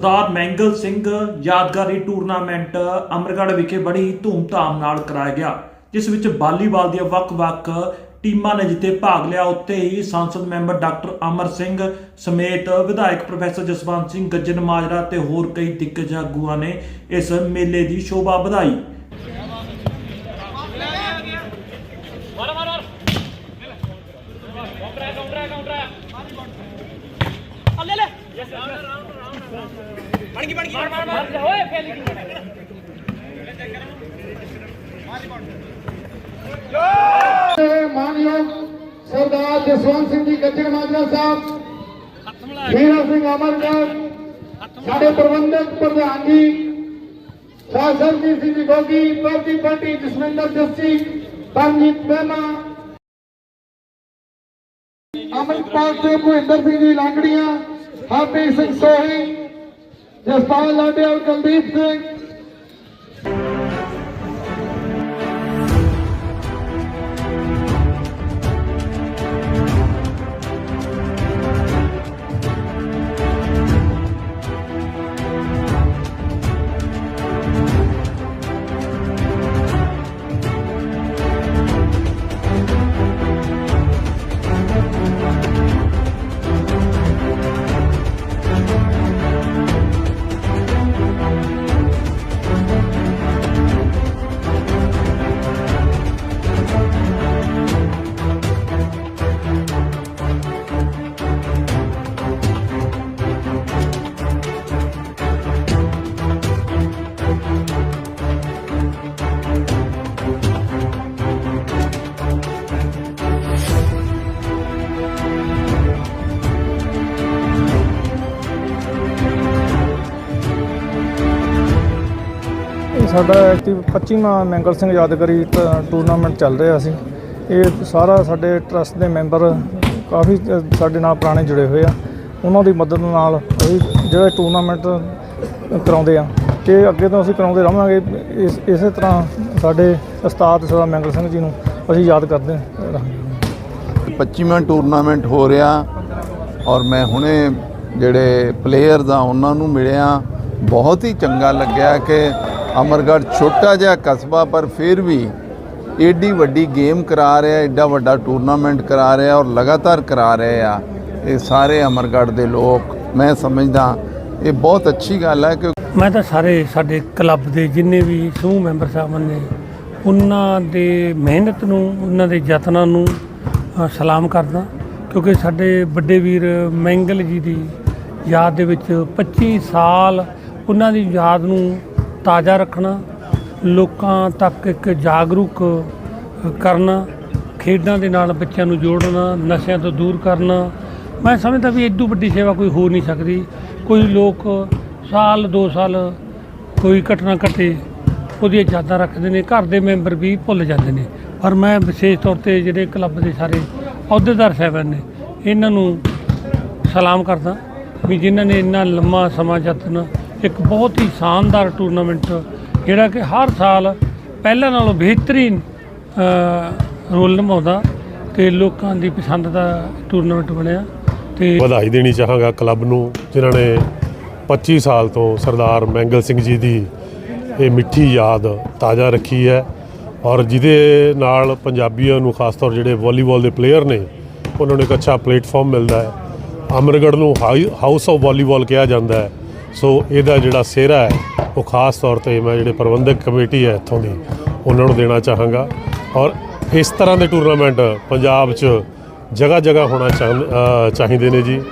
ਸਰਦਾਰ ਮੈਂਗਲ ਸਿੰਘ ਯਾਦਗਾਰੀ ਟੂਰਨਾਮੈਂਟ ਅਮਰਗੜ੍ਹ ਵਿਖੇ ਬੜੀ ਹੀ ਧੂਮਧਾਮ ਨਾਲ ਕਰਾਇਆ ਗਿਆ, ਜਿਸ ਵਿੱਚ ਵਾਲੀਬਾਲ ਦੀਆਂ ਵੱਖ-ਵੱਖ ਟੀਮਾਂ ਨੇ ਜਿੱਥੇ ਭਾਗ ਲਿਆ। ਉੱਥੇ ਹੀ ਸੰਸਦ ਮੈਂਬਰ ਡਾਕਟਰ ਅਮਰ ਸਿੰਘ ਸਮੇਤ ਵਿਧਾਇਕ ਪ੍ਰੋਫੈਸਰ ਜਸਵੰਤ ਸਿੰਘ ਗੱਜਨ ਮਾਜਰਾ ਤੇ ਹੋਰ ਕਈ ਦਿੱਗਜ ਆਗੂਆਂ ਨੇ ਇਸ ਮੇਲੇ ਦੀ ਸ਼ੋਭਾ ਵਧਾਈ। ਮਾਰ ਮਾਰ ਮਾਰ ਕਾਉਂਟਰ ਕਾਉਂਟਰ ਕਾਉਂਟਰ ਲੈ ਲੈ ਯੈਸ ਗਈ ਬਣ ਗਈ। ਮਾਰ ਮਾਰ ਮਾਰ ਓਏ ਫੇਲ ਗਈ। ਮਾਨਯੋਗ ਸਰਦਾਰ ਜਸਵੰਤ ਸਿੰਘ ਜੀ ਗੱਜਣ ਮਾਜਰਾ ਸਾਹਿਬ ਵੀਰਾ ਸਿੰਘ ਅਮਰਗੜ ਸਾਡੇ ਪ੍ਰਬੰਧਕ ਪ੍ਰਧਾਨ ਜੀ ਸਾਸਰਜੀਤ ਸਿੰਘ ਜੀ ਗੋਗੀ ਪ੍ਰਤੀ ਪਾਰਟੀ ਜਸਵਿੰਦਰ ਜੱਸੀ ਪਰਮਜੀਤ ਮਹਿਮਾ ਅਮਨਪਾਲ ਸਿੰਘ ਭੁਪਿੰਦਰ ਸਿੰਘ ਜੀ ਲਾਂਗੜੀਆਂ ਹਰਪ੍ਰੀਤ ਸਿੰਘ ਸੋਹੀ ਜਸਪਾਲ ਲਾਡੇਵਾਲ ਕੁਲਦੀਪ ਸਿੰਘ ਇਹ ਸਾਡਾ ਐਕਟਿਵ 25ਵਾਂ ਮੈਂਗਲ ਸਿੰਘ ਯਾਦਗਾਰੀ ਟ- ਟੂਰਨਾਮੈਂਟ ਚੱਲ ਰਿਹਾ ਸੀ। ਇਹ ਸਾਰਾ ਸਾਡੇ ਟਰਸਟ ਦੇ ਮੈਂਬਰ ਕਾਫੀ, ਸਾਡੇ ਨਾਲ ਪੁਰਾਣੇ ਜੁੜੇ ਹੋਏ ਆ। ਉਹਨਾਂ ਦੀ ਮਦਦ ਨਾਲ ਅਸੀਂ ਜਿਹੜਾ ਟੂਰਨਾਮੈਂਟ ਕਰਾਉਂਦੇ ਆ, ਤੇ ਅੱਗੇ ਤੋਂ ਅਸੀਂ ਕਰਾਉਂਦੇ ਰਹਾਂਗੇ ਇਸ, ਇਸੇ ਤਰ੍ਹਾਂ ਸਾਡੇ ਉਸਤਾਦ ਸਰਦਾਰ ਮੈਂਗਲ ਸਿੰਘ ਜੀ ਨੂੰ ਅਸੀਂ ਯਾਦ ਕਰਦੇ ਰਹਾਂਗੇ। 25ਵਾਂ ਟੂਰਨਾਮੈਂਟ ਹੋ ਰਿਹਾ ਔਰ ਮੈਂ ਹੁਣੇ ਜਿਹੜੇ ਪਲੇਅਰਸ ਆ, ਉਹਨਾਂ ਨੂੰ ਮਿਲਿਆ। ਬਹੁਤ ਹੀ ਚੰਗਾ ਲੱਗਿਆ ਕਿ ਅਮਰਗੜ੍ਹ ਛੋਟਾ ਜਿਹਾ ਕਸਬਾ, ਪਰ ਫਿਰ ਵੀ ਏਡੀ ਵੱਡੀ ਗੇਮ ਕਰਾ ਰਿਹਾ, ਏਡਾ ਵੱਡਾ ਟੂਰਨਾਮੈਂਟ ਕਰਾ ਰਿਹਾ ਔਰ ਲਗਾਤਾਰ ਕਰਾ ਰਹੇ ਆ ਇਹ ਸਾਰੇ ਅਮਰਗੜ੍ਹ ਦੇ ਲੋਕ। ਮੈਂ ਸਮਝਦਾ ਇਹ ਬਹੁਤ ਅੱਛੀ ਗੱਲ ਹੈ ਕਿ ਮੈਂ ਤਾਂ ਸਾਰੇ ਸਾਡੇ ਕਲੱਬ ਦੇ ਜਿੰਨੇ ਵੀ ਸਮੂਹ ਮੈਂਬਰ ਸਾਹਿਬਾਨ ਨੇ, ਉਹਨਾਂ ਦੇ ਮਿਹਨਤ ਨੂੰ, ਉਹਨਾਂ ਦੇ ਯਤਨਾਂ ਨੂੰ ਸਲਾਮ ਕਰਦਾ, ਕਿਉਂਕਿ ਸਾਡੇ ਵੱਡੇ ਵੀਰ ਮੈਂਗਲ ਜੀ ਦੀ ਯਾਦ ਦੇ ਵਿੱਚ 25 ਸਾਲ ਉਹਨਾਂ ਦੀ ਯਾਦ ਨੂੰ ਤਾਜ਼ਾ ਰੱਖਣਾ, ਲੋਕਾਂ ਤੱਕ ਇੱਕ ਜਾਗਰੂਕ ਕਰਨਾ, ਖੇਡਾਂ ਦੇ ਨਾਲ ਬੱਚਿਆਂ ਨੂੰ ਜੋੜਨਾ, ਨਸ਼ਿਆਂ ਤੋਂ ਦੂਰ ਕਰਨਾ। ਮੈਂ ਸਮਝਦਾ ਵੀ ਇਦੋਂ ਵੱਡੀ ਸੇਵਾ ਕੋਈ ਹੋ ਨਹੀਂ ਸਕਦੀ। ਕੋਈ ਲੋਕ ਸਾਲ 2 ਸਾਲ ਕੋਈ ਘਟਨਾ ਘਟੇ, ਉਹਦੀਆਂ ਯਾਦਾਂ ਰੱਖਦੇ ਨੇ, ਘਰ ਦੇ ਮੈਂਬਰ ਵੀ ਭੁੱਲ ਜਾਂਦੇ ਨੇ। ਪਰ ਮੈਂ ਵਿਸ਼ੇਸ਼ ਤੌਰ ਤੇ ਜਿਹੜੇ ਕਲੱਬ ਦੇ ਸਾਰੇ ਅਹੁਦੇਦਾਰ ਸਾਹਿਬਾਨ ਨੇ, ਇਹਨਾਂ ਨੂੰ ਸਲਾਮ ਕਰਦਾ ਵੀ ਜਿਨ੍ਹਾਂ ਨੇ ਇੰਨਾ ਲੰਮਾ ਸਮਾਂ ਯਤਨ ਇੱਕ ਬਹੁਤ ਹੀ ਸ਼ਾਨਦਾਰ ਟੂਰਨਾਮੈਂਟ, ਜਿਹੜਾ ਕਿ ਹਰ ਸਾਲ ਪਹਿਲਾਂ ਨਾਲੋਂ ਬਿਹਤਰੀਨ ਰੋਲ ਨਿਭਾਉਂਦਾ ਤੇ ਲੋਕਾਂ ਦੀ ਪਸੰਦ ਦਾ ਟੂਰਨਾਮੈਂਟ ਬਣਿਆ ਤੇ ਵਧਾਈ ਦੇਣੀ ਚਾਹਾਂਗਾ ਕਲੱਬ ਨੂੰ, ਜਿਨ੍ਹਾਂ ਨੇ 25 ਸਾਲ ਤੋਂ ਸਰਦਾਰ ਮੈਂਗਲ ਸਿੰਘ ਜੀ ਦੀ ਇਹ ਮਿੱਠੀ ਯਾਦ ਤਾਜ਼ਾ ਰੱਖੀ ਹੈ ਔਰ ਜਿਹਦੇ ਨਾਲ ਪੰਜਾਬੀਆਂ ਨੂੰ ਖਾਸ ਤੌਰ ਜਿਹੜੇ ਵਾਲੀਬਾਲ ਦੇ ਪਲੇਅਰ ਨੇ, ਉਹਨਾਂ ਨੂੰ ਇੱਕ ਅੱਛਾ ਪਲੇਟਫਾਰਮ ਮਿਲਦਾ ਹੈ। ਅਮਰਗੜ੍ਹ ਨੂੰ ਹਾਈ- ਹਾਊਸ ਆਫ ਵਾਲੀਬਾਲ ਕਿਹਾ ਜਾਂਦਾ ਹੈ। ਸੋ ਇਹਦਾ ਜਿਹੜਾ ਸਿਹਰਾ ਹੈ, ਉਹ ਖਾਸ ਤੌਰ ਤੇ ਮੈਂ ਜਿਹੜੇ ਪ੍ਰਬੰਧਕ ਕਮੇਟੀ ਹੈ ਇੱਥੋਂ ਦੀ, ਉਹਨਾਂ ਨੂੰ ਦੇਣਾ ਚਾਹਾਂਗਾ। ਔਰ ਇਸ ਤਰ੍ਹਾਂ ਦੇ ਟੂਰਨਾਮੈਂਟ ਪੰਜਾਬ 'ਚ ਜਗ੍ਹਾ ਜਗ੍ਹਾ ਹੋਣਾ ਚਾਹੁੰ- ਚਾਹੀਦੇ ਨੇ ਜੀ।